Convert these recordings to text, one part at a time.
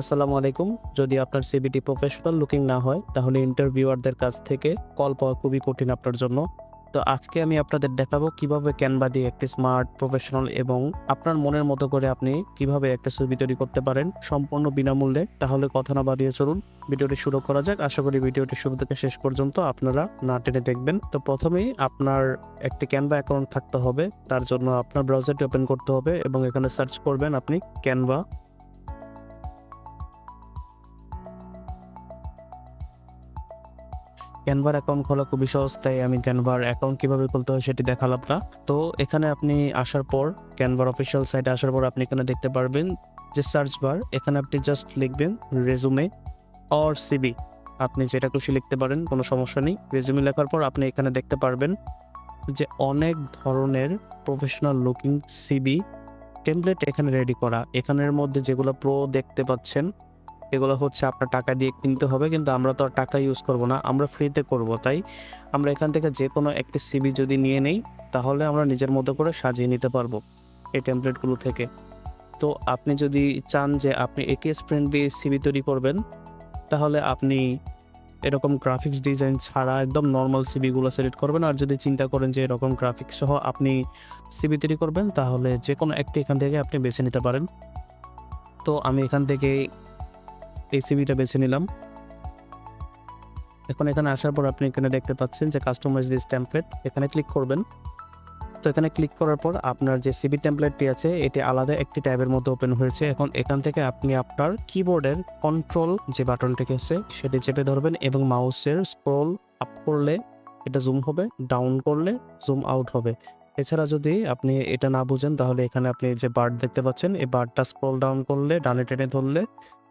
আসসালামু আলাইকুম। যদি আপনার সিবিটি প্রফেশনাল লুকিং না হয়, তাহলে ইন্টারভিউয়ারদের কাছ থেকে কল পাওয়া খুবই কঠিন আপনার জন্য। তো আজকে আমি আপনাদের দেখাবো কীভাবে ক্যানভা দিয়ে একটি স্মার্ট প্রফেশনাল এবং আপনার মনের মতো করে আপনি কীভাবে একটা ছবি তৈরি করতে পারেন সম্পূর্ণ বিনামূল্যে। তাহলে কথা না বাড়িয়ে চলুন, ভিডিওটি শুরু করা যাক। আশা করি ভিডিওটি শুরু থেকে শেষ পর্যন্ত আপনারা না টেনে দেখবেন। তো প্রথমেই আপনার একটি ক্যানভা অ্যাকাউন্ট থাকতে হবে। তার জন্য আপনার ব্রাউজারটি ওপেন করতে হবে এবং এখানে সার্চ করবেন আপনি ক্যানভা ক্যানভার অ্যাকাউন্ট খোলা খুবই সহজ, তাই আমি ক্যানভার অ্যাকাউন্ট কীভাবে খুলতে হয় সেটি দেখালাম না। তো এখানে আপনি আসার পর ক্যানভার অফিসিয়াল সাইটে আসার পর আপনি এখানে দেখতে পারবেন যে সার্চ বার এখানে আপনি জাস্ট লিখবেন রেজুমে অর সিবি আপনি যেটা খুশি লিখতে পারেন, কোনো সমস্যা নেই। রেজুমে লেখার পর আপনি এখানে দেখতে পারবেন যে অনেক ধরনের প্রফেশনাল লুকিং সিবি টেমপ্লেট এখানে রেডি করা। এখানের মধ্যে যেগুলো প্রো দেখতে পাচ্ছেন এগুলো হচ্ছে আপনার টাকা দিয়ে কিনতে হবে, কিন্তু আমরা তো আর টাকা ইউজ করব না, আমরা ফ্রিতে করব, তাই? আমরা এখান থেকে যে কোনো একটি সিবি যদি নিয়ে নেই, তাহলে আমরা নিজের মতো করে সাজিয়ে নিতে পারব এই টেমপ্লেটগুলো থেকে। তো আপনি যদি চান যে আপনি এটিএস দিয়ে সিবি তৈরি করবেন, তাহলে আপনি এরকম গ্রাফিক্স ডিজাইন ছাড়া একদম নর্মাল সিবিগুলো সিলেক্ট করবেন, আর যদি চিন্তা করেন যে এরকম গ্রাফিক্স সহ আপনি সিবি তৈরি করবেন, তাহলে যে কোনো একটি এখান থেকে আপনি বেছে নিতে পারেন। তো আমি এখান থেকে এই সিবিটা বেছে নিলাম। এখন এখানে আসার পর আপনি এখানে দেখতে পাচ্ছেন যে কাস্টমাইজ দিস টেমপ্লেট এখানে ক্লিক করবেন। তো এখানে ক্লিক করার পর আপনার যে সিবি টেমপ্লেটটি আছে, এটি আলাদা একটি ট্যাবের মধ্যে ওপেন হয়েছে। এখন এখান থেকে আপনি আপনার কিবোর্ডের কন্ট্রোল যে বাটনটিকে আছে, সেটি চেপে ধরবেন এবং মাউসের স্ক্রল আপ করলে এটা জুম হবে ডাউন করলে জুম আউট হবে। এছাড়া যদি আপনি এটা না বুঝেন, তাহলে এখানে আপনি যে বার্ড দেখতে পাচ্ছেন, এই বার্ডটা স্ক্রল ডাউন করলে ডানে টেনে ধরলে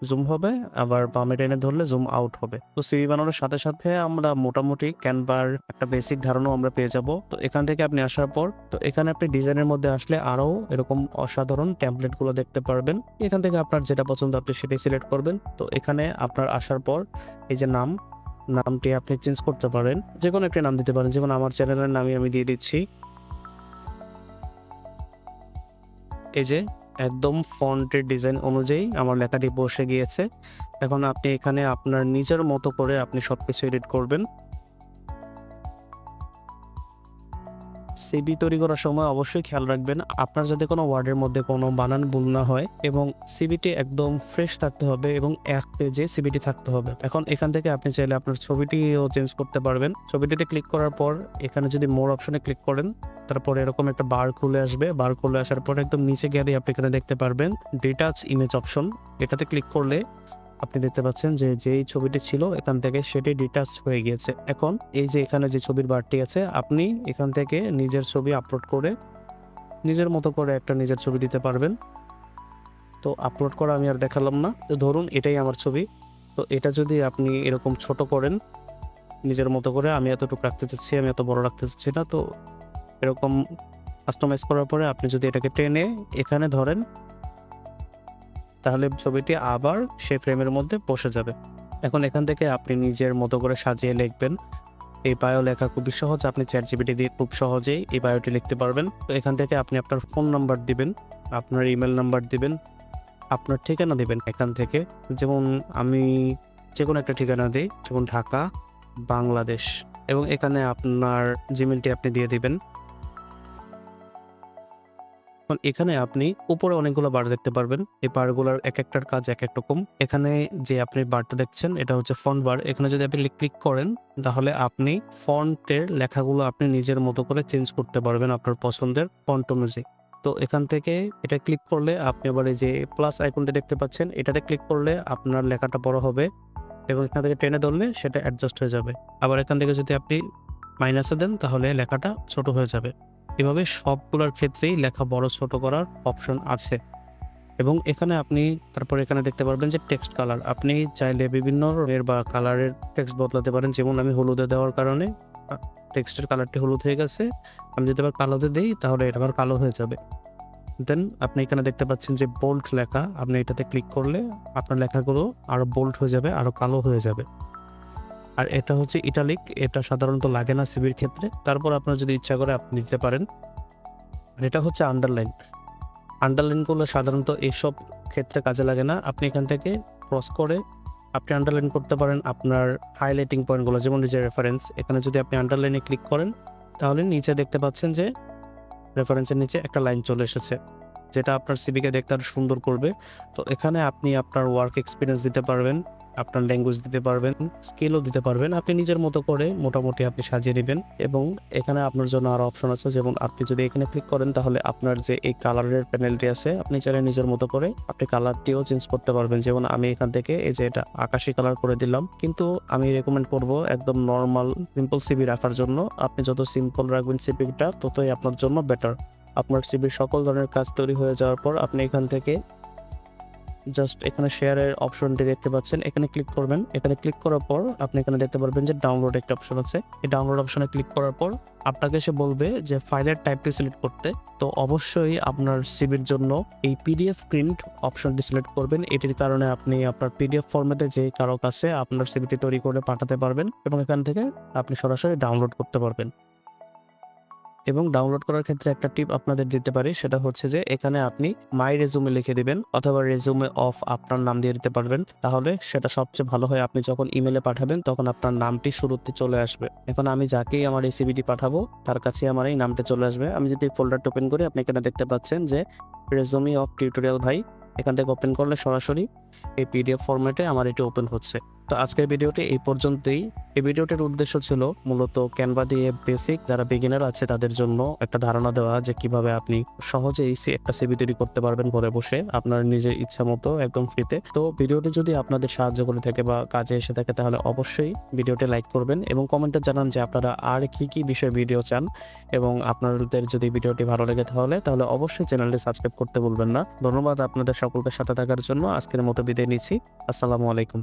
জুম হবে, আবার বামে টেনে ধরলে জুম আউট হবে। তো সিভি বানানোর সাথে সাথে আমরা মোটামুটি ক্যানভার, একটা বেসিক ধারণাও আমরা পেয়ে যাব। তো এখান থেকে আপনি আসার পর, তো এখানে আপনি ডিজাইনের মধ্যে আসলে আরও এরকম অসাধারণ ট্যাম্পলেটগুলো দেখতে পারবেন। এখান থেকে আপনার যেটা পছন্দ আপনি সেটাই সিলেক্ট করবেন। তো এখানে আপনার আসার পর, এই যে নাম, নামটি আপনি চেঞ্জ করতে পারেন। যে কোনো একটি নাম দিতে পারেন। যেমন আমার চ্যানেলের নামই আমি দিয়ে দিচ্ছি। এই যে একদম ফন্টের ডিজাইন অনুযায়ী আমার লেখাটি বসে গিয়েছে। এখন আপনি এখানে আপনার নিজের মতো করে আপনি সব কিছু এডিট করবেন। সিবি তৈরি করার সময় অবশ্যই খেয়াল রাখবেন, আপনার যাতে কোনো ওয়ার্ডের মধ্যে কোনো বানান ভুল না হয় এবং সিবিটি একদম ফ্রেশ থাকতে হবে এবং এক পেজে সিবিটি থাকতে হবে। এখন এখান থেকে আপনি চাইলে আপনার ছবিটিও চেঞ্জ করতে পারবেন। ছবিটিতে ক্লিক করার পর এখানে যদি মোর অপশনে ক্লিক করেন, তারপর এরকম একটা বার খুলে আসবে। বার খুলে আসার পর একদম নিচে গেলে আপনি এখানে দেখতে পারবেন ডিটাচ ইমেজ অপশন এটাতে ক্লিক করলে আপনি দেখতে পাচ্ছেন যে যেই ছবিটি ছিল, এখান থেকে সেটি ডিটাচ হয়ে গিয়েছে। এখন এই যে এখানে যে ছবির বারটি আছে, আপনি এখান থেকে নিজের ছবি আপলোড করে, নিজের মতো করে একটা নিজের ছবি দিতে পারবেন। তো আপলোড করা আমি আর দেখালাম না। তো ধরুন এটাই আমার ছবি। তো এটা যদি আপনি এরকম ছোট করেন, নিজের মতো করে, আমি এতটুকু রাখতে চাচ্ছি, আমি এত বড় রাখতে চাচ্ছি না, তো এরকম কাস্টমাইজ করার পরে আপনি যদি এটাকে টেনে এখানে ধরেন তাহলে ছবিটি আবার সেই ফ্রেমের মধ্যে বসে যাবে। এখন এখান থেকে আপনি নিজের মতো করে সাজিয়ে লিখবেন। এই বায়ো লেখা খুবই সহজ। আপনি চ্যাট জিপিটি দিয়ে খুব সহজেই এই বায়োটি লিখতে পারবেন। তো এখান থেকে আপনি আপনার ফোন নাম্বার দিবেন, আপনার ইমেল নাম্বার দিবেন, আপনার ঠিকানা দিবেন। এখান থেকে যেমন আমি যে কোনো একটা ঠিকানা দিই, যেমন ঢাকা, বাংলাদেশ। এবং এখানে আপনার জিমেলটি আপনি দিয়ে দিবেন। এখন আপনি উপরে অনেকগুলো বার দেখতে পারবেন। এই বারগুলোর এক একটার কাজ এক এক রকম। এখানে যে আপনি বারটা দেখছেন, এটা হচ্ছে ফন্ট বার এখানে যদি আপনি ক্লিক করেন, তাহলে আপনি ফন্টের লেখাগুলো আপনি নিজের মতো করে চেঞ্জ করতে পারবেন আপনার পছন্দের ফন্ট অনুযায়ী। তো এখান থেকে এটা ক্লিক করলে আপনি আবার এই যে প্লাস আইকনটা দেখতে পাচ্ছেন, এটাতে ক্লিক করলে আপনার লেখাটা বড় হবে এবং এখান থেকে টেনে ধরলে সেটা অ্যাডজাস্ট হয়ে যাবে। আবার এখান থেকে যদি আপনি মাইনাসে দেন, তাহলে লেখাটা ছোট হয়ে যাবে। এভাবে সবগুলোর ক্ষেত্রেই লেখা বড় ছোট করার অপশন আছে। এবং এখানে আপনি, তারপর এখানে দেখতে পারবেন যে টেক্সট কালার আপনি চাইলে বিভিন্ন রঙের বা কালারের টেক্সট বদলাতে পারেন। যেমন আমি হলুদে দেওয়ার কারণে টেক্সটের কালারটি হলুদ হয়ে গেছে। আমি যদি আবার কালোতে দিই, তাহলে এটা আবার কালো হয়ে যাবে। দেন আপনি এখানে দেখতে পাচ্ছেন যে বোল্ড লেখা। আপনি এটাতে ক্লিক করলে আপনার লেখাগুলো আরও বোল্ড হয়ে যাবে আরও কালো হয়ে যাবে। আর এটা হচ্ছে ইটালিক, এটা সাধারণত লাগে না সিবির ক্ষেত্রে। তারপর আপনার যদি ইচ্ছা করে আপনি দিতে পারেন। আর এটা হচ্ছে আন্ডারলাইন আন্ডারলাইনগুলো সাধারণত এইসব ক্ষেত্রে কাজে লাগে না। আপনি এখান থেকে ক্রস করে আপনি আন্ডারলাইন করতে পারেন আপনার হাইলাইটিং পয়েন্টগুলো যেমন নিজের রেফারেন্স এখানে যদি আপনি আন্ডারলাইনে ক্লিক করেন, তাহলে নিচে দেখতে পাচ্ছেন যে রেফারেন্সের নিচে একটা লাইন চলে এসেছে। যেটা আপনার সিবিকে দেখতে আরও সুন্দর করবে। তো এখানে আপনি আপনার ওয়ার্ক এক্সপিরিয়েন্স দিতে পারবেন, আপনার ল্যাঙ্গুয়েজ দিতে পারবেন স্কিলও দিতে পারবেন। আপনি নিজের মতো করে মোটামুটি আপনি সাজিয়ে নেবেন এবং এখানে আপনার জন্য আরও অপশন আছে, যেমন আপনি যদি এখানে ক্লিক করেন তাহলে আপনার যে এই কালারের প্যানেলটি আছে, আপনি চাইলে নিজের মতো করে আপনি কালারটিও চেঞ্জ করতে পারবেন। যেমন আমি এখান থেকে এই যে এটা আকাশি কালার করে দিলাম, কিন্তু আমি রেকমেন্ড করব একদম নর্মাল সিম্পল সিবি রাখার জন্য। আপনি যত সিম্পল রাখবেন সিবিটা ততই আপনার জন্য বেটার আপনার সিবির সকল ধরনের কাজ তৈরি হয়ে যাওয়ার পর আপনি এখান থেকে জাস্ট এখানে শেয়ারের অপশনটি দেখতে পাচ্ছেন। এখানে ক্লিক করবেন। এখানে ক্লিক করার পর আপনি এখানে দেখতে পারবেন যে ডাউনলোড একটা অপশন আছে। এই ডাউনলোড অপশনে ক্লিক করার পর আপনাকে সে বলবে যে ফাইলের টাইপটি সিলেক্ট করতে। তো অবশ্যই আপনার সিবির জন্য এই পিডিএফ প্রিন্ট অপশনটি সিলেক্ট করবেন। এটির কারণে আপনি আপনার পিডিএফ ফরম্যাটে যে কারও কাছে আপনার সিবিটি তৈরি করে পাঠাতে পারবেন এবং এখান থেকে আপনি সরাসরি ডাউনলোড করতে পারবেন। এবং ডাউনলোড করার ক্ষেত্রে একটা টিপ আপনাদের দিতে পারি, সেটা হচ্ছে যে এখানে আপনি মাই রেজুমে লিখে দিবেন অথবা রেজুমে অফ আপনার নাম দিয়ে দিতে পারবেন। তাহলে সেটা সবচেয়ে ভালো হয়, আপনি যখন ইমেলে পাঠাবেন তখন আপনার নামটি শুরুতে চলে আসবে। এখন আমি যাকেই আমার এই সিবিটি পাঠাবো, তার কাছে আমার এই নামটা চলে আসবে। আমি যদি ফোল্ডারটা ওপেন করি, আপনি এখানে দেখতে পাচ্ছেন যে রেজুমি অফ টিউটোরিয়াল ভাই, এখান থেকে ওপেন করলে সরাসরি এই পিডিএফ ফরম্যাটে আমার এটি ওপেন হচ্ছে। তো আজকের ভিডিওটি এই পর্যন্তই। এই ভিডিওটির উদ্দেশ্য ছিল মূলত ক্যানভা দিয়ে বেসিক যারা বিগিনার আছে তাদের জন্য একটা ধারণা দেওয়া যে কীভাবে আপনি সহজেই একটা সিবি তৈরি করতে পারবেন ঘরে বসে আপনার নিজের ইচ্ছা মতো একদম ফ্রিতে তো। ভিডিওটি যদি আপনাদের সাহায্য করে থাকে বা কাজে এসে থাকে তাহলে অবশ্যই ভিডিওটি লাইক করবেন এবং কমেন্টে জানান যে আপনারা আর কি কি বিষয়ে ভিডিও চান এবং আপনাদের যদি ভিডিওটি ভালো লাগে তাহলে তাহলে অবশ্যই চ্যানেলটি সাবস্ক্রাইব করতে ভুলবেন না। ধন্যবাদ আপনাদের সকলকে সাথে থাকার জন্য। আজকের মতো বিদায় নিচ্ছি। আসসালামু আলাইকুম।